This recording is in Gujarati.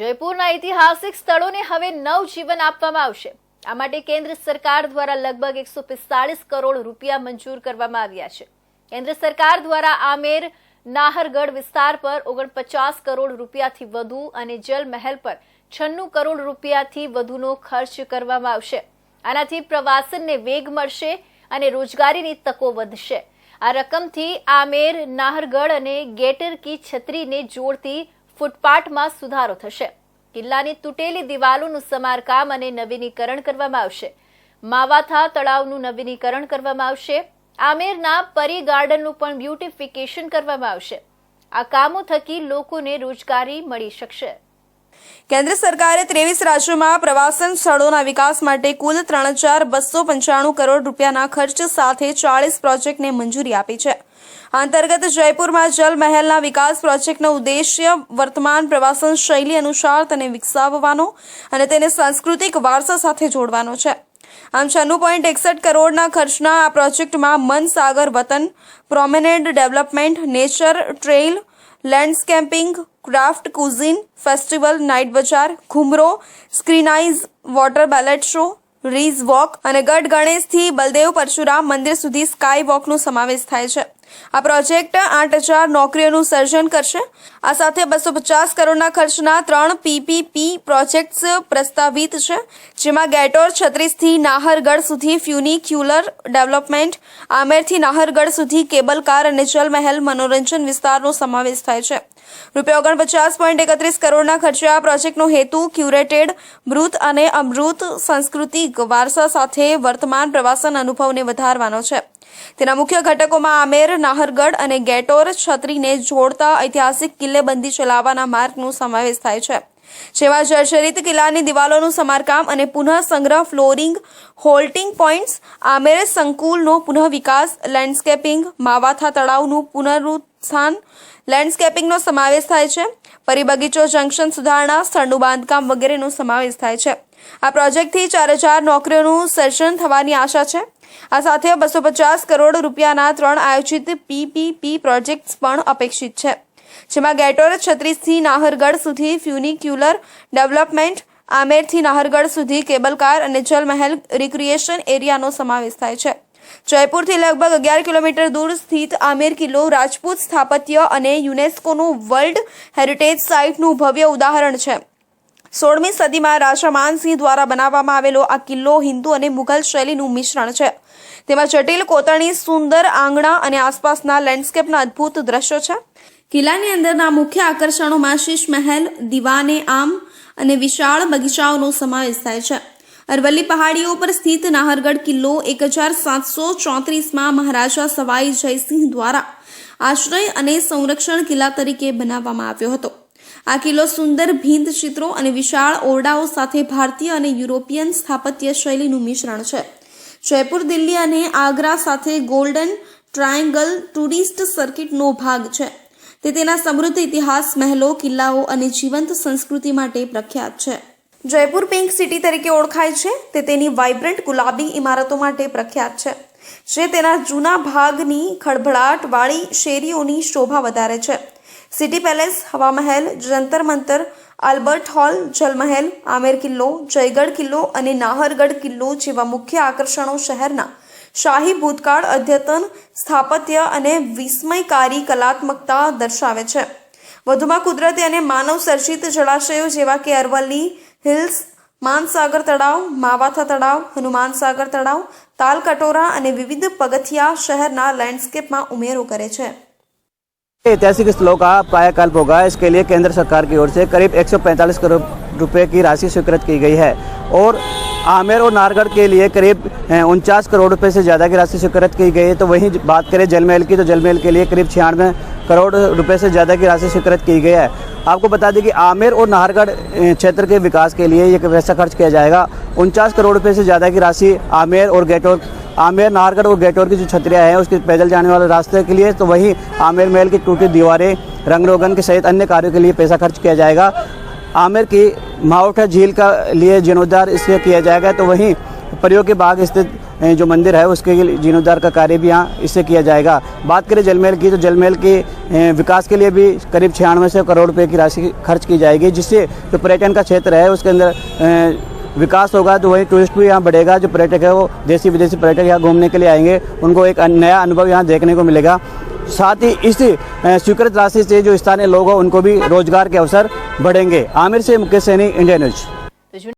જયપુરના ઐતિહાસિક સ્થળોને હવે નવજીવન આપવામાં આવશે. આ માટે કેન્દ્ર સરકાર દ્વારા લગભગ એકસો પિસ્તાળીસ કરોડ રૂપિયા મંજૂર કરવામાં આવ્યા છે. કેન્દ્ર સરકાર દ્વારા આમેર, નાહરગઢ વિસ્તાર પર ઓગણપચાસ કરોડ રૂપિયાથી વધુ અને જલ મહેલ પર છન્નું કરોડ રૂપિયાથી વધુનો ખર્ચ કરવામાં આવશે. આનાથી પ્રવાસનને વેગ મળશે અને રોજગારીની તકો વધશે. આ રકમથી આમેર, નાહરગઢ અને ગેટર કી છત્રીને જોડતી ફૂટપાથમાં સુધારો થશે. કિલ્લાની તૂટેલી દિવાલોનું સમારકામ અને નવીનીકરણ કરવામાં આવશે. માવાથા તળાવનું નવીનીકરણ કરવામાં આવશે. આમેરના પરી ગાર્ડનનું પણ બ્યુટિફિકેશન કરવામાં આવશે. આ કામો થકી લોકોને રોજગારી મળી શકશે. કેન્દ્ર સરકારે ત્રેવીસ રાજ્યોમાં પ્રવાસન સ્થળોના વિકાસ માટે કુલ ત્રણ હજાર બસો પંચાણું કરોડ રૂપિયાના ખર્ચ સાથે ચાળીસ પ્રોજેક્ટને મંજૂરી આપી છે. આ અંતર્ગત જયપુરમાં જલમહેલના વિકાસ પ્રોજેક્ટનો ઉદ્દેશ્ય વર્તમાન પ્રવાસન શૈલી અનુસાર તેને વિકસાવવાનો અને તેને સાંસ્કૃતિક વારસા સાથે જોડવાનો છે. આમ છન્નું પોઈન્ટ એકસઠ કરોડના ખર્ચના આ પ્રોજેક્ટમાં મન સાગર વતન promenade development, nature, trail landscaping craft cuisine festival night બજાર ઘુમરો સ્ક્રીનાઇઝ વોટર બેલેટ શો રીઝ વોક અને ગઢ ગણેશથી બલદેવ પરશુરામ મંદિર સુધી સ્કાય વોકનો સમાવેશ થાય છે. આ પ્રોજેક્ટ આઠ હજાર નોકરીઓનું સર્જન કરશે. આ સાથે બસો પચાસ કરોડના ખર્ચના ત્રણ પીપીપી પ્રોજેક્ટ્સ પ્રસ્તાવિત છે, જેમાં ગેટોર, છત્રીસથી નાહરગઢ સુધી ફ્યુનિક્યુલર ડેવલપમેન્ટ, આમેરથી નાહરગઢ સુધી કેબલ કાર અને જલમહેલ મનોરંજન વિસ્તારનો સમાવેશ થાય છે. રૂપિયા ઓગણપચાસ પોઈન્ટ એકત્રીસ કરોડના ખર્ચે આ પ્રોજેક્ટનો હેતુ ક્યુરેટેડ મૃત અને અમૃત સાંસ્કૃતિક વારસા સાથે વર્તમાન પ્રવાસન અનુભવને વધારવાનો છે. તેના મુખ્ય ઘટકોમાં આમેર, નાહરગઢ અને ગેટોર છત્રીને જોડતા ઐતિહાસિક કિલ્લેબંધી ચલાવવાના માર્ગનો સમાવેશ થાય છે. જેવા જર્જરિત કિલ્લાની દિવાલોનું સમારકામ અને પુનઃ સંગ્રહ ફ્લોરિંગ, હોલ્ટિંગ પોઈન્ટ્સ આમેર સંકુલનો પુનઃ વિકાસ લેન્ડસ્કેપિંગ, માવાથા તળાવનું પુનરુત્થાન, લેન્ડસ્કેપિંગનો સમાવેશ થાય છે. પરિબગીચો, જંકશન સુધારણા, સ્થળનું બાંધકામ વગેરેનો સમાવેશ થાય છે. આ પ્રોજેક્ટથી ચાર હજાર નોકરીઓનું સર્જન થવાની આશા છે. આ સાથે બસો પચાસ કરોડ રૂપિયાના ત્રણ આયોજિત પીપીપી પ્રોજેક્ટ્સ પણ અપેક્ષિત છે, જેમાં ગેટોર છત્રીસથી નાહરગઢ સુધી ફ્યુનિક્યુલર ડેવલપમેન્ટ, આમેરથી નાહરગઢ સુધી કેબલ કાર અને જલમહેલ રિક્રિએશન એરિયાનો સમાવેશ થાય છે. જયપુરથી લગભગ અગિયાર કિલોમીટર દૂર સ્થિત આમેર કિલ્લો રાજપૂત સ્થાપત્ય અને યુનેસ્કોનું વર્લ્ડ હેરિટેજ સાઇટનું ભવ્ય ઉદાહરણ છે. સોળમી સદીમાં રાજા માનસિંહ દ્વારા બનાવવામાં આવેલો આ કિલ્લો હિન્દુ અને મુઘલ શૈલીનું મિશ્રણ છે. તેમાં જટિલ કોતરણી, સુંદર આંગણા અને આસપાસના લેન્ડસ્કેપના અદ્ભુત દ્રશ્યો છે. કિલ્લાની અંદરના મુખ્ય આકર્ષણોમાં શીશ મહેલ દિવાને આમ અને વિશાળ બગીચાઓનો સમાવેશ થાય છે. અરવલ્લી પહાડીઓ પર સ્થિત નાહરગઢ કિલ્લો એક હજાર સાતસો ચોત્રીસમાં મહારાજા સવાઈ જયસિંહ દ્વારા આશ્રય અને સંરક્ષણ કિલ્લા તરીકે બનાવવામાં આવ્યો હતો. આ કિલ્લો સુંદર ભીંત ચિત્રો અને વિશાળ ઓરડાઓ સાથે ભારતીય અને યુરોપિયન સ્થાપત્ય શૈલીનું મિશ્રણ છે. જયપુર, દિલ્હી અને આગ્રા સાથે ગોલ્ડન ટ્રાયેંગલ ટુરિસ્ટ સર્કિટનો ભાગ છે. તે તેના સમૃદ્ધ ઇતિહાસ, મહેલો, કિલ્લાઓ અને જીવંત સંસ્કૃતિ માટે પ્રખ્યાત છે. જયપુર પિંક સિટી તરીકે ઓળખાય છે. તે તેની વાઇબ્રન્ટ ગુલાબી ઇમારતો માટે પ્રખ્યાત છે, જે તેના જૂના ભાગની ખળભળાટવાળી શેરીઓની શોભા વધારે છે. City palace Hawa Mahal Jantar Mantar Albert hall Jalmahal Amer કિલ્લો જયગઢ કિલ્લો અને નાહરગઢ કિલ્લો જેવા મુખ્ય આકર્ષણો શહેરના શાહી ભૂતકાળ અદ્યતન સ્થાપત્ય અને વિસ્મયકારી કલાત્મકતા દર્શાવે છે વધુમાં કુદરતી અને માનવ સર્જિત જળાશયો જેવા કે અરવલ્લી હિલ્સ માનસાગર તળાવ માવાથા તળાવ હનુમાન સાગર તળાવ તાલ કટોરા અને વિવિધ પગથિયા શહેરના લેન્ડસ્કેપમાં ઉમેરો કરે છે ऐतिहासिक स्थलों का कायाकल्प होगा। इसके लिए केंद्र सरकार की ओर से करीब 145 करोड़ रुपए की राशि स्वीकृत की गई है और आमेर और नारगढ़ के लिए करीब उनचास करोड़ रुपए से ज़्यादा की राशि स्वीकृत की गई है। तो वहीं बात करें जलमहल की तो जलमहल के लिए करीब छियानवे करोड़ रुपए से ज़्यादा की राशि स्वीकृत की गई है। आपको बता दें कि आमेर और नाहरगढ़ क्षेत्र के विकास के लिए ये पैसा खर्च किया जाएगा। उनचास करोड़ रुपए से ज़्यादा की राशि आमेर और गेटोर आमेर नाहरगढ़ और गेटोर की जो छतरियाँ हैं, उसके पैदल जाने वाले रास्ते के लिए तो वहीं आमेर महल की टूटी दीवारें रंग रोगन के सहित अन्य कार्यों के लिए पैसा खर्च किया जाएगा। आमेर की माउठ झील का लिए जीर्णोद्धार इसलिए किया जाएगा तो वहीं परियों के बाग स्थित जो मंदिर है, उसके लिए जीर्णोद्धार का कार्य भी यहाँ इससे किया जाएगा। बात करें जलमहल की तो जलमहल के विकास के लिए भी करीब छियानवे सौ करोड़ रुपए की राशि खर्च की जाएगी, जिससे जो पर्यटन का क्षेत्र है, उसके अंदर विकास होगा तो वही टूरिस्ट भी यहाँ बढ़ेगा, जो पर्यटक है वो देसी विदेशी पर्यटक यहाँ घूमने के लिए आएँगे, उनको एक नया अनुभव यहाँ देखने को मिलेगा। साथ ही इस स्वीकृत राशि से जो स्थानीय लोग हैं, उनको भी रोज़गार के अवसर बढ़ेंगे। आमिर से मुकेश सैनी इंडिया न्यूज़।